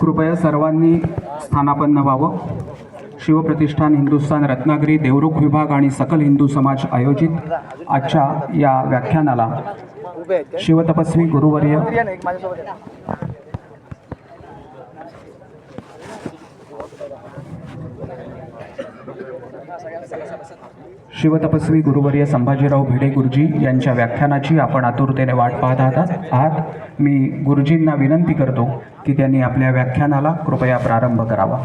कृपया सर्वांनी स्थानापन्न व्हावं. शिवप्रतिष्ठान हिंदुस्थान रत्नागिरी देवरुख विभाग आणि सकल हिंदू समाज आयोजित आजच्या या व्याख्यानाला शिवतपस्वी गुरुवर्य शिवतपस्वी गुरुवर्य संभाजीराव भिडे गुरुजी यांच्या व्याख्यानाची आपण आतुरतेने वाट पाहत आहात आहात. मी गुरुजींना विनंती करतो की त्यांनी आपल्या व्याख्यानाला कृपया प्रारंभ करावा.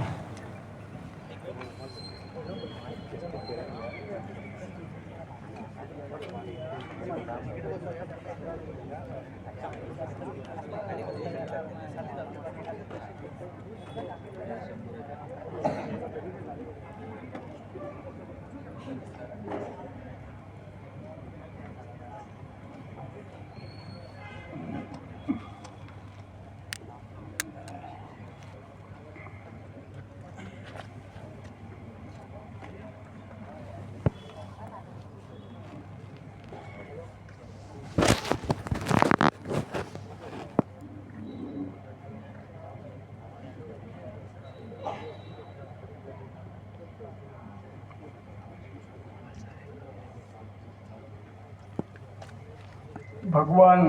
भगवान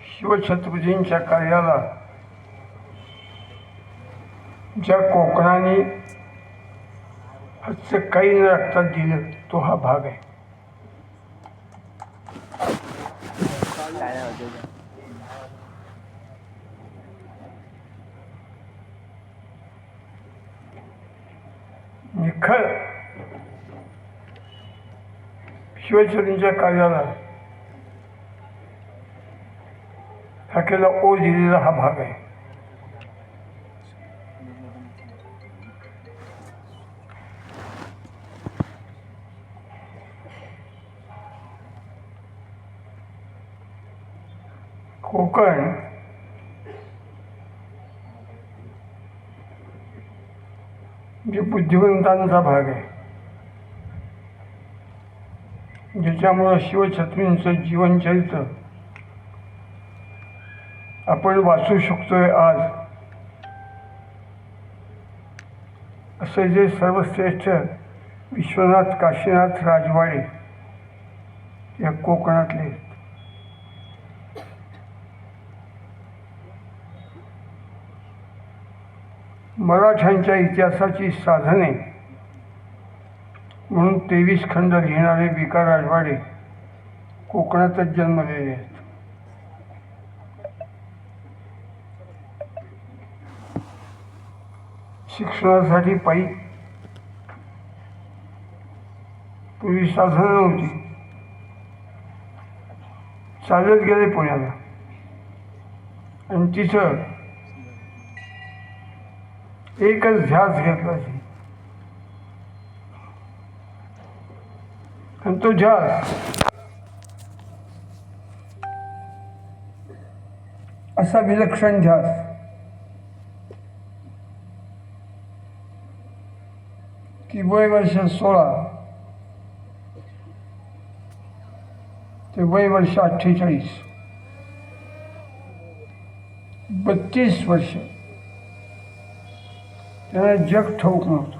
शिवछत्रपतींच्या कार्याला ज्या कोकणाने आजचं काही न राखता दिलं तो हा भाग आहे. निखळ शिवछत्रींच्या कार्याला टाकेला ओ दिलेला हा भाग आहे. कोकण. जे बुद्धिवंतांचा भाग आहे. ज्याच्यामुळं शिवछत्रींचं जीवनचरित्र आपण वाचू शकतोय आज. असे जे सर्वश्रेष्ठ विश्वनाथ काशीनाथ राजवाडे या कोकणातले मराठ्यांच्या इतिहासाची साधने म्हणून तेवीस खंड लिहिणारे विका राजवाडे कोकणातच जन्मलेले आहेत. शिक्षणासाठी पायी. पूर्वी साधनं नव्हती. चालत गेले पुण्याला. आणि तिथं एकच ध्यास घेतला आणि तो ध्यास असा विलक्षण ध्यास. की वय वर्ष सोळा. ते वय वर्ष अठ्ठेचाळीस. बत्तीस वर्ष. त्याला जग ठाऊक नव्हतं.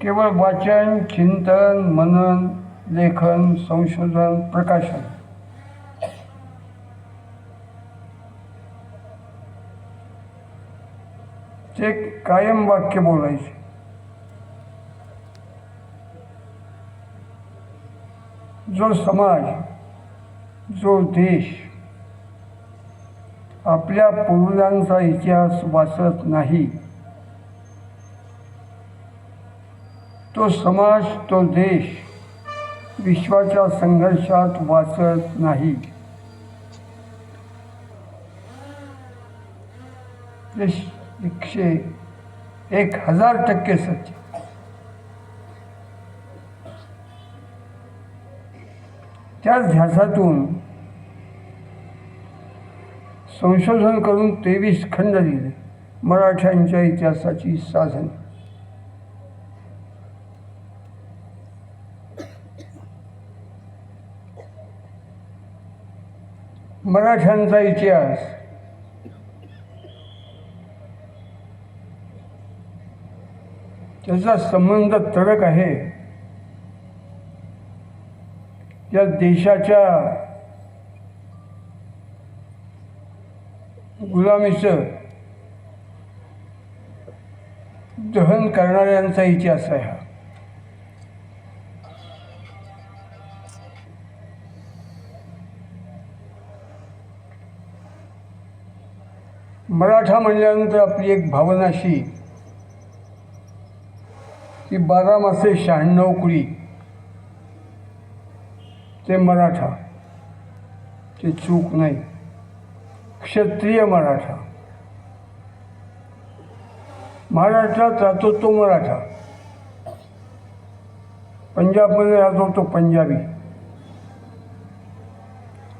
केवळ वाचन चिंतन मनन लेखन संशोधन प्रकाशन ते कायम वाक्य बोलायचे. जो समाज जो देश आपल्या पूर्वजांचा इतिहास वाचत नाही तो समाज तो देश विश्वाच्या संघर्षात वाचत नाही. एकशे एक हजार टक्के सच त्याच ध्यासातून संशोधन करून तेवीस खंड लिहिले मराठ्यांच्या इतिहासाची साधन. मराठ्यांचा इतिहास त्याचा संबंध तडक आहे. या देशाच्या गुलामीचं दहन करणाऱ्यांचा इतिहास आहे हा. मराठा म्हणल्यानंतर आपली एक भावना अशी की बारा मासे शहाण्णव कुळी ते मराठा. ते चूक नाही. क्षत्रिय मराठा. महाराष्ट्रात राहतो तो मराठा. पंजाबमध्ये राहतो तो पंजाबी.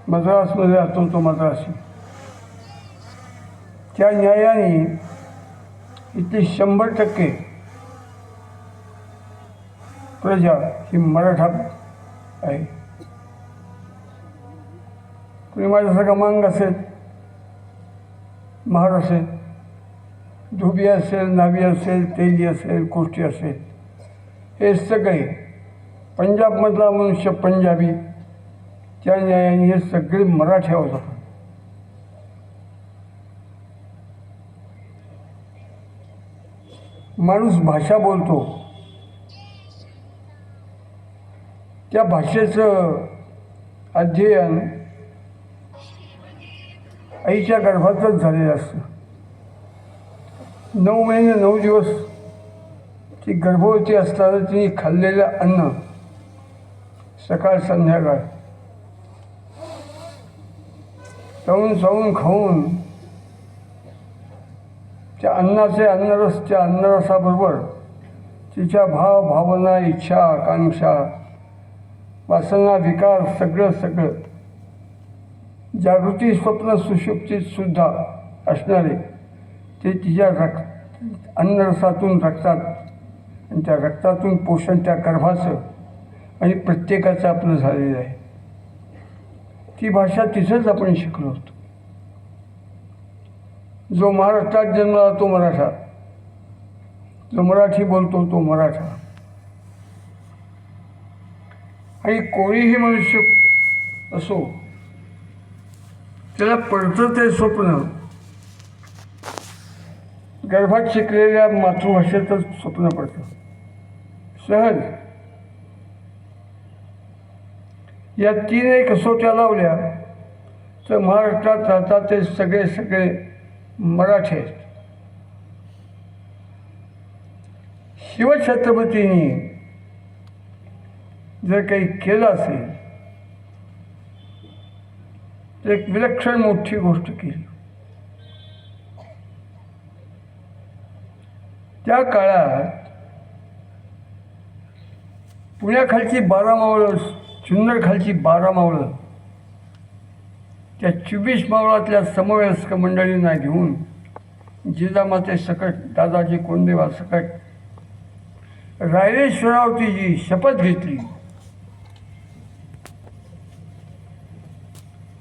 मद्रासमध्ये राहतो तो मद्रासी. त्या न्यायाने इथली शंभर टक्के प्रजा ही मराठा आहे. तुम्ही माझ्यासारखा मांग असेल महार असेल धुबी असेल नावी असेल तेली असेल कोष्टी असेल हे सगळे पंजाबमधला मनुष्य पंजाबी त्या न्यायाने हे सगळे मराठ्यावर होतात माणूस भाषा बोलतो त्या भाषेचं अध्ययन आईच्या गर्भातच झालेलं असतं. नऊ महिने नऊ दिवस ती गर्भवती असताना तिने खाल्लेलं अन्न सकाळ संध्याकाळ चावून चावून खाऊन त्या अन्नाचे अन्नरस त्या अन्नरसाबरोबर तिच्या भाव भावना इच्छा आकांक्षा वासना विकार सगळं सगळं. जागृती स्वप्न सुषुप्तीत सुद्धा असणारे ते तिच्या रक्त अन्नरसातून रक्तात. आणि त्या रक्तातून पोषण त्या गर्भाचं आणि प्रत्येकाचं आपलं झालेलं आहे. ती भाषा तिथंच आपण शिकलो होतो. जो महाराष्ट्रात जन्मला तो मराठा. जो मराठी बोलतो तो मराठा. आणि कोणीही मनुष्य असो त्याला पडतं ते स्वप्न. गर्भात शिकलेल्या मातृभाषेतच स्वप्न पडतं. सहज. या तीनही कसोट्या लावल्या तर महाराष्ट्रात राहतात ते सगळे सगळे मराठी. आहेत शिवछत्रपतींनी जर काही केलं असेल तर एक विलक्षण मोठी गोष्ट केली. त्या काळात पुण्याखालची बारा मावळं जुन्नर खालची बारा मावळं त्या चोवीस मावळातल्या समवयस्क मंडळींना घेऊन जिजामाते सकट दादाजी कोंडेवा सकट रायरेश्वरावतीजी शपथ घेतली.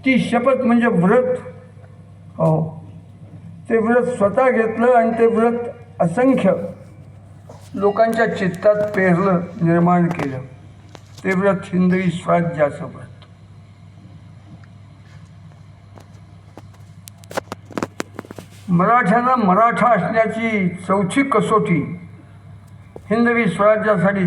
ती शपथ म्हणजे व्रत. हो. ते व्रत स्वतः घेतलं आणि ते व्रत असंख्य लोकांच्या चित्तात पेरलं निर्माण केलं. ते व्रत हिंदवी स्वराज्याचं व्रत. मराठ्यांना मराठा असण्याची चौथी कसोटी हिंदवी स्वराज्यासाठी